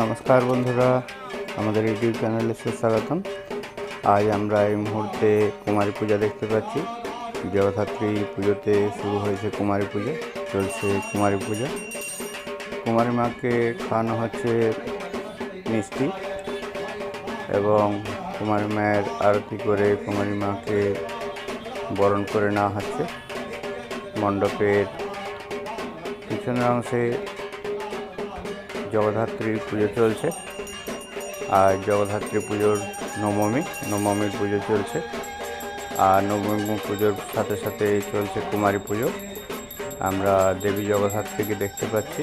নমস্কার বন্ধুরা, আমাদের ইউটিউব চ্যানেলে সুস্বাগতম। আজ আমরা এই মুহূর্তে কুমারী পূজা দেখতে পাচ্ছি। জগদ্ধাত্রী পুজোতে শুরু হয়েছে কুমারী পুজো, চলছে কুমারী পূজা। কুমারী মাকে খাওয়ানো হচ্ছে মিষ্টি এবং কুমারী মায়ের আরতি করে কুমারী মাকে বরণ করে নেওয়া হচ্ছে। মণ্ডপের পিছনের অংশে জগদ্ধাত্রী পুজো চলছে। আর জগদ্ধাত্রী পুজোর নবমী, নবমীর পুজো চলছে। আর নবমী পুজোর সাথে সাথে চলছে কুমারী পুজো। আমরা দেবী জগদ্ধাত্রীকে দেখতে পাচ্ছি।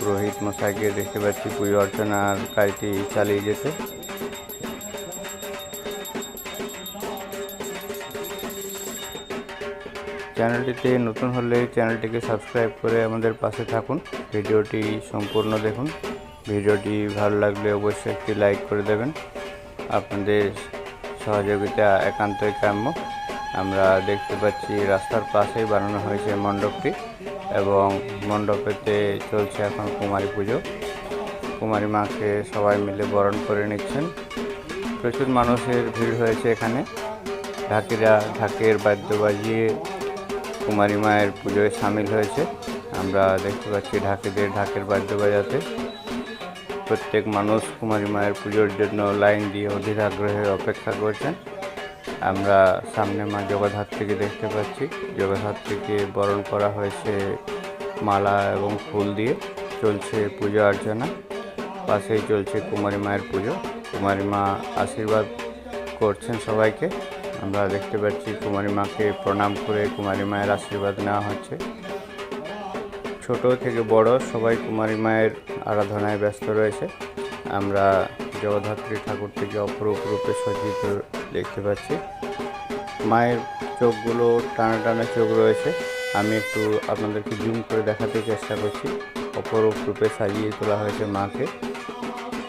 পুরোহিত মশাইকে দেখতে পাচ্ছি। পুজো অর্চনার কাজটি চালিয়ে যেতে। চ্যানেলটিতে নতুন হলে চ্যানেলটিকে সাবস্ক্রাইব করে আমাদের পাশে থাকুন। ভিডিওটি সম্পূর্ণ দেখুন। ভিডিওটি ভালো লাগলে অবশ্যই একটি লাইক করে দেবেন। আপনাদের সহযোগিতা একান্তই কাম্য। আমরা দেখতে পাচ্ছি রাস্তার পাশেই বানানো হয়েছে মণ্ডপটি এবং মণ্ডপেতে চলছে এখন কুমারী পুজো। কুমারী মাকে সবাই মিলে বরণ করে নিচ্ছেন। প্রচুর মানুষের ভিড় হয়েছে এখানে। ঢাকিরা ঢাকের বাদ্য বাজিয়ে কুমারী মায়ের পুজোয় সামিল হয়েছে। আমরা দেখতে পাচ্ছি ঢাকিদের ঢাকের বাদ্য বাজাতে। প্রত্যেক মানুষ কুমারী মায়ের পুজোর জন্য লাইন দিয়ে অধীর আগ্রহে অপেক্ষা করছেন। আমরা সামনে মা জগদ্ধাত্রীকে দেখতে পাচ্ছি। জগদ্ধাত্রীকে বরণ করা হয়েছে মালা এবং ফুল দিয়ে। চলছে পুজো অর্চনা। পাশেই চলছে কুমারী মায়ের পুজো। কুমারী মা আশীর্বাদ করছেন সবাইকে। আমরা দেখতে পাচ্ছি কুমারী মাকে প্রণাম করে কুমারী মায়ের আশীর্বাদ নেওয়া হচ্ছে। ছোট থেকে বড় সবাই কুমারী মায়ের আরাধনায় ব্যস্ত রয়েছে। আমরা জগদ্ধাত্রী থেকে অপরূপ রূপে সজ্জিত দেখতে পাচ্ছি। মায়ের চোখগুলো টানা টানা চোখ রয়েছে। আমি একটু আপনাদেরকে জুম করে দেখাতে চেষ্টা করছি। অপরূপ রূপে সাজিয়ে তোলা হয়েছে মাকে।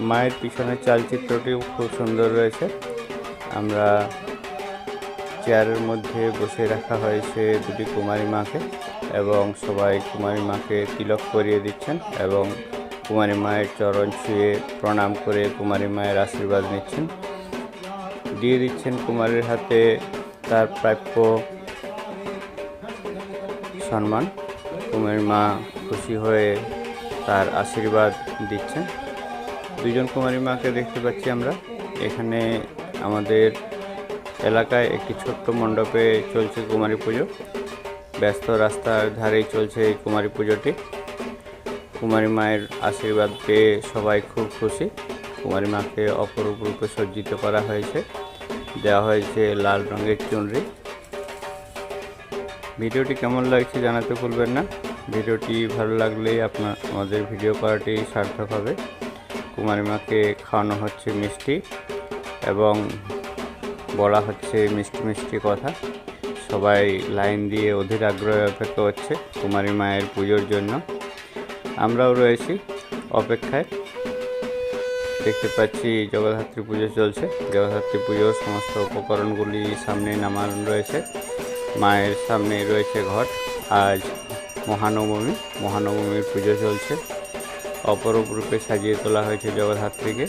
মায়ের পিছনের চালচিত্রটিও খুব সুন্দর রয়েছে। আমরা চেয়ারের মধ্যে বসে রাখা হয়েছে দুটি কুমারী মাকে এবং সবাই কুমারী মাকে তিলক করিয়ে দিচ্ছেন এবং কুমারী মায়ের চরণ ছুঁয়ে প্রণাম করে কুমারী মায়ের আশীর্বাদ নিচ্ছেন। দিয়ে দিচ্ছেন কুমারীর হাতে তার প্রাপ্য সম্মান। কুমারী মা খুশি হয়ে তার আশীর্বাদ দিচ্ছেন। দুজন কুমারী মাকে দেখতে পাচ্ছি আমরা। এখানে আমাদের এলাকায় একটি ছোট্ট মণ্ডপে চলছে কুমারী পুজো। ব্যস্ত রাস্তার ধারেই চলছে এই কুমারী পুজোটি। কুমারী মায়ের আশীর্বাদ পেয়ে সবাই খুব খুশি। কুমারী মাকে অপরূপ রূপে সজ্জিত করা হয়েছে। দেওয়া হয়েছে লাল রঙের চুনরি। ভিডিওটি কেমন লাগছে জানাতে ভুলবেন না। ভিডিওটি ভালো লাগলে আপনার, আমাদের ভিডিও করাটি সার্থক হবে। কুমারী মাকে খাওয়ানো হচ্ছে মিষ্টি এবং বলা হচ্ছে মিষ্টি মিষ্টি কথা। সবাই লাইন দিয়ে অধীর আগ্রহে অপেক্ষা করছে কুমারী মায়ের পুজোর জন্য। আমরাও রয়েছি অপেক্ষায়। দেখতে পাচ্ছি জগদ্ধাত্রী পুজো চলছে। জগদ্ধাত্রী পুজোর সমস্ত উপকরণগুলি সামনে নামানো রয়েছে। মায়ের সামনে রয়েছে ঘট। আজ মহানবমী। মহানবমীর পুজো চলছে। অপরূপ রূপে সাজিয়ে তোলা হয়েছে জগদ্ধাত্রীকে।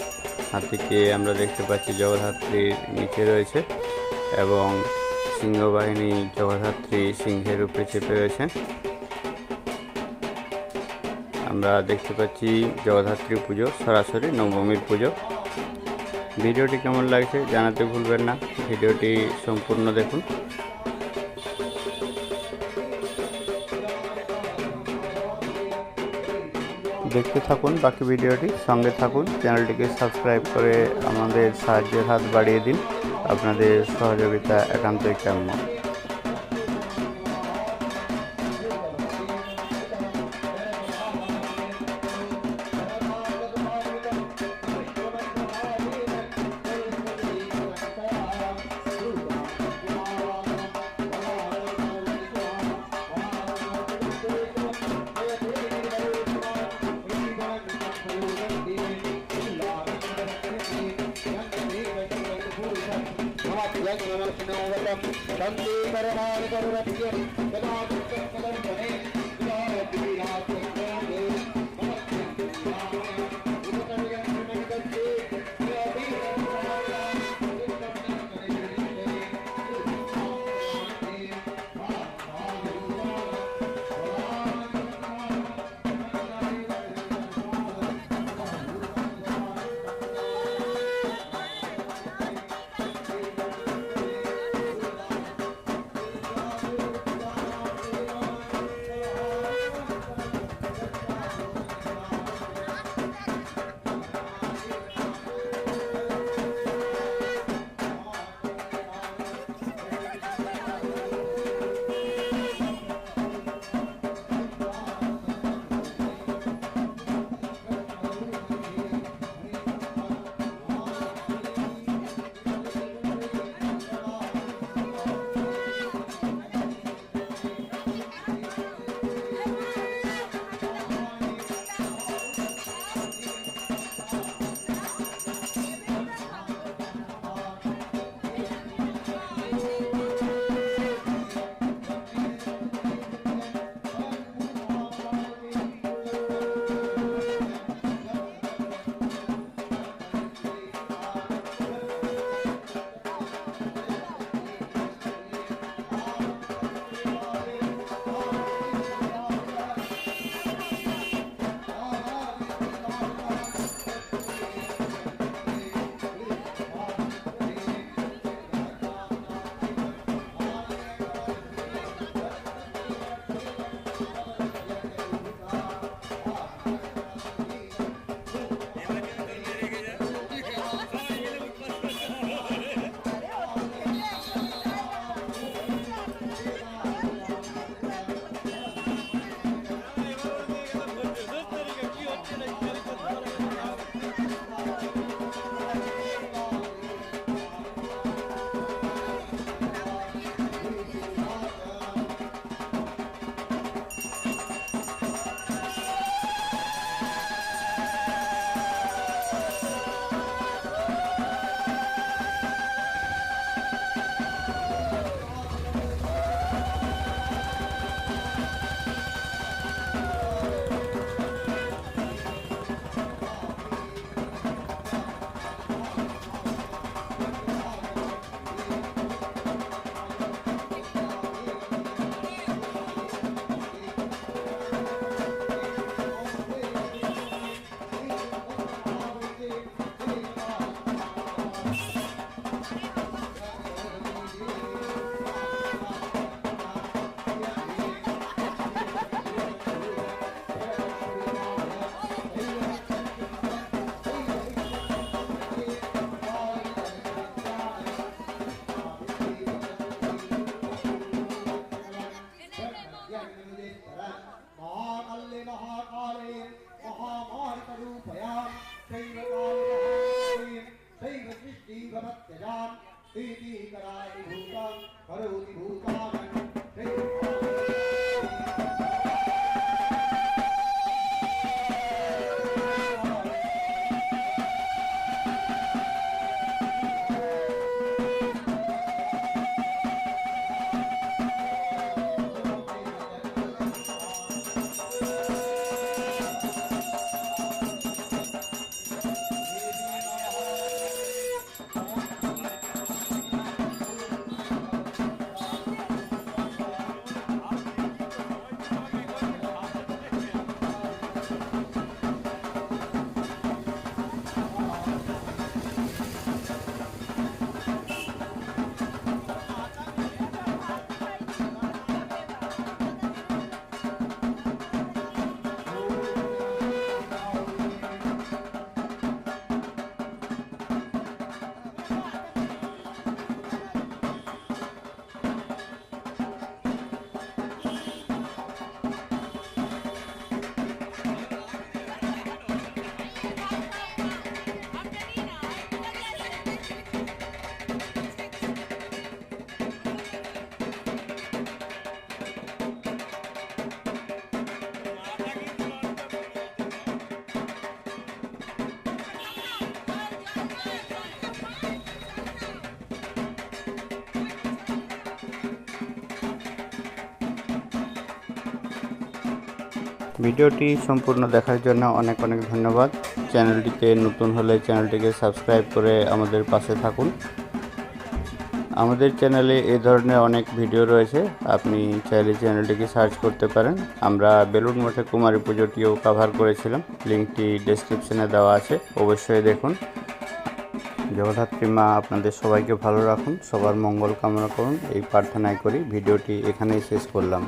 হাতিকে আমরা দেখতে পাচ্ছি জগদ্ধাত্রীর নিচে রয়েছে এবং সিংহবাহিনী জগদ্ধাত্রী সিংহের উপরে চেপে রয়েছেন। আমরা দেখতে পাচ্ছি জগদ্ধাত্রী পুজো, সরাসরি নবমীর পুজো। ভিডিওটি কেমন লাগছে জানাতে ভুলবেন না। ভিডিওটি সম্পূর্ণ দেখুন। দেখতে থাকুন, বাকি ভিডিওটি সঙ্গে থাকুন। চ্যানেলটিকে সাবস্ক্রাইব করে আমাদের সাহায্যের হাত বাড়িয়ে দিন। আপনাদের সহযোগিতা একান্তই কাম্য। शांति परमाणु परमत्य सदा ভিডিওটি সম্পূর্ণ দেখার জন্য অনেক অনেক ধন্যবাদ। চ্যানেলটিতে নতুন হলে চ্যানেলটিকে সাবস্ক্রাইব করে আমাদের পাশে থাকুন। আমাদের চ্যানেলে এ ধরনের অনেক ভিডিও রয়েছে, আপনি চাইলে চ্যানেলটিকে সার্চ করতে পারেন। আমরা বেলুন মঠে কুমারী পুজোটিও কভার করেছিলাম, লিঙ্কটি ডেসক্রিপশনে দেওয়া আছে, অবশ্যই দেখুন। জগদ্ধাত্রী মা আপনাদের সবাইকে ভালো রাখুন, সবার মঙ্গল কামনা করুন, এই প্রার্থনাই করি, ভিডিওটি এখানেই শেষ করলাম।